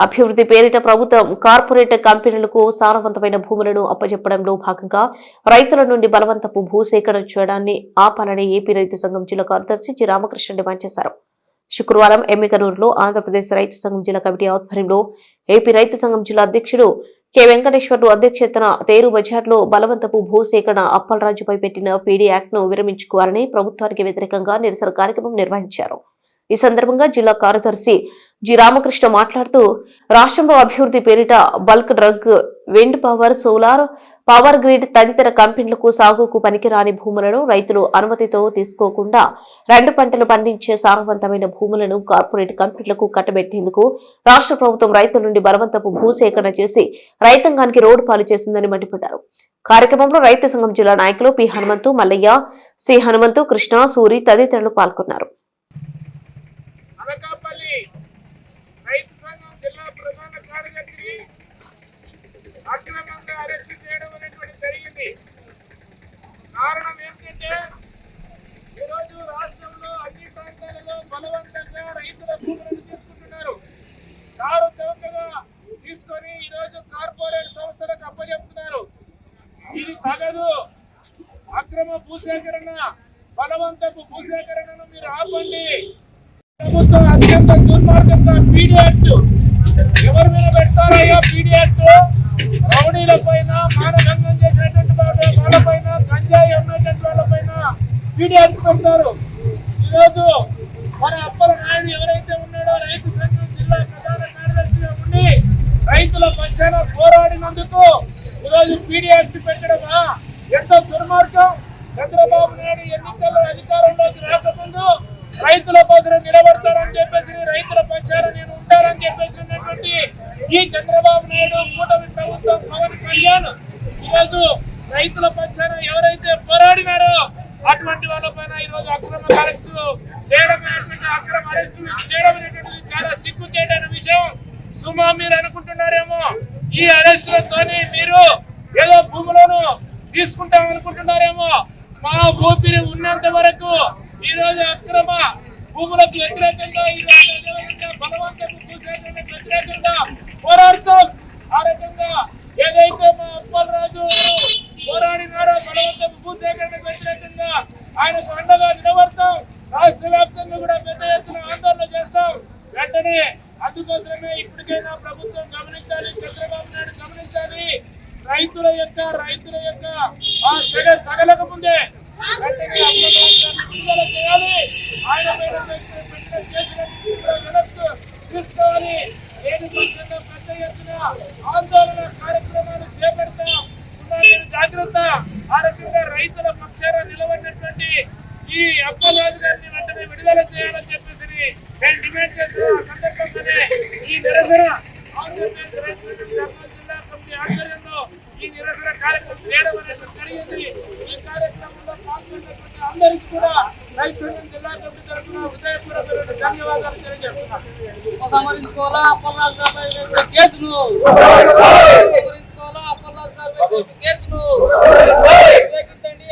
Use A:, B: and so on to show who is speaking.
A: అభివృద్ధి పేరిట ప్రభుత్వం కార్పొరేట్ కంపెనీలకు సారవంతమైన భూములను అప్పచెప్పడంలో భాగంగా రైతుల నుండి బలవంతపు భూసేకరణ చేయడాన్ని ఆపాలని ఏపీ రైతు సంఘం జిల్లా కార్యదర్శి జి రామకృష్ణ డిమాండ్ చేశారు. శుక్రవారం ఎమ్మికనూరులో ఆంధ్రప్రదేశ్ రైతు సంఘం జిల్లా కమిటీ ఆధ్వర్యంలో ఏపీ రైతు సంఘం జిల్లా అధ్యక్షుడు కె వెంకటేశ్వర్లు అధ్యక్షతన తేరు బజార్లో బలవంతపు భూసేకరణ అప్పలరాజుపై పెట్టిన పీడీ యాక్ట్ను విరమించుకోవాలని ప్రభుత్వానికి వ్యతిరేకంగా నిరసన కార్యక్రమం నిర్వహించారు. ఈ సందర్భంగా జిల్లా కార్యదర్శి జి రామకృష్ణ మాట్లాడుతూ రాష్ట్రంలో అభివృద్ధి పేరిట bulk drug wind power solar power grid తదితర కంపెనీలకు సాగుకు పనికిరాని భూములను రైతులు అనుమతితో తీసుకోకుండా రెండు పంటలు పండించే సారవంతమైన భూములను కార్పొరేట్ కంపెనీలకు కట్టబెట్టేందుకు రాష్ట్ర ప్రభుత్వం రైతుల నుండి బలవంతపు భూసేకరణ చేసి రైతాంగానికి రోడ్డు పాలు చేసిందని మండిపడ్డారు. కార్యక్రమంలో రైతు సంఘం జిల్లా నాయకులు పి హనుమంతు మల్లయ్య సి హనుమంతు కృష్ణ సూరి తదితరులు పాల్గొన్నారు.
B: అనకాపల్లి రైతు సంఘం జిల్లా ప్రధాన కార్యదర్శి అక్రమంగా అరెస్టు చేయడం అనేటువంటి జరిగింది. కారణం ఏంటంటే ఈరోజు రాష్ట్రంలో అన్ని ప్రాంతాలలో బలవంతంగా రైతుల భూములను తీసుకుంటున్నారు. కారు చౌకగా తీసుకొని ఈరోజు కార్పొరేట్ సంస్థలకు అప్పజెప్తున్నారు. ఇది తగదు. అక్రమ భూసేకరణ బలవంతపు భూసేకరణను మీరు ఆపండి. ప్రభుత్వం అత్యంత దుర్మార్గంగా పీడీ యాక్ట్ ఎవరి మీద పెడతారయ్యా పీడీ యాక్ట్ రౌడీల పైన మానభంగం చేసినటువంటి వాళ్ళ వాళ్ళపైన గంజాయి అమ్మేటువంటి వాళ్ళపైన పీడీ యాక్ట్ పెడతారు ఈరోజు మన అప్పల నాయుడు ఎవరైతే ఉన్నాడో రైతు సంఘం జిల్లా ప్రధాన కార్యదర్శిగా ఉండి రైతుల పక్షాన పోరాడినందుకు ఈరోజు పీడీ యాక్ట్ పెట్టడమా? ఎంతో దుర్మార్గం. చంద్రబాబు నాయుడు ఎన్నికల్లో అధికారంలోకి రాకముందు రైతుల కోసం నిలబడతారని చెప్పేసి రైతుల పక్షాన నేను ఉంటానని చెప్పేసినటువంటి ఈ చంద్రబాబు నాయుడు కూటమి ప్రభుత్వం పవన్ కళ్యాణ్. ఈరోజు రైతుల పక్షాన ఎవరైతే పోరాడినారో అటువంటి వాళ్ళ పైన ఈరోజు అక్రమ అరెస్టులు చేయడం అక్రమ అరెస్టులు చేయడం అనేటువంటిది చాలా సిగ్గుచేటైన విషయం. సుమా మీరు అనుకుంటున్నారేమో ఈ అరెస్టులతోని మీరు ఏదో భూములను తీసుకుంటాం అనుకుంటున్నారేమో మా ఊపిరి ఉన్నంత వరకు ఈ రోజు అక్రమ భూములకు వ్యతిరేకంగా ఈ బలవంతపు భూసేకరణకు వ్యతిరేకంగా పోరాడుతాం ఆ రకంగా ఏదైతే మా అప్పలరాజు గారు పోరాడినారో బలవంతపు భూసేకరణకు వ్యతిరేకంగా ఆయనకు అండగా నిలబడతాం. రాష్ట్ర వ్యాప్తంగా కూడా పెద్ద ఎత్తున ఆందోళన చేస్తాం. వెంటనే అందుకోసమే ఇప్పటికైనా ప్రభుత్వం గమనించాలి చంద్రబాబు నాయుడు గమనించాలి. రైతుల యొక్క రైతుల యొక్క ఆ సెగ తగలక ముందే వెంటనే చేయాలి. ఆయన మీద తీసుకోవాలి ఏది పెద్ద ఎత్తున ఆందోళన కార్యక్రమాలు చేపడతాం మీరు జాగ్రత్త ఆ రకంగా రైతుల పక్షాన నిలబడినటువంటి ఈ అప్పలరాజు గారిని వెంటనే విడుదల చేయాలని చెప్పేసి నేను డిమాండ్ చేస్తున్న సందర్భంగానే ఈ నిరసన ఆంధ్రప్రదేశ్ రైతు జిల్లా కమిటీ ఆధ్వర్యంలో ఈ నిరసన కార్యక్రమం చేయడం అనేది జరిగింది. కూడా ధన్యవాదాలు తెలియజేస్తున్నాను.
C: ఉపసంహరించుకోవాలా అప్పలరాజు గారు పెట్టిన కేసును? ఉపసంహరించుకోవాలా అప్పలరాజు గారు పెట్టిన కేసును? వ్యతిరేకించండి.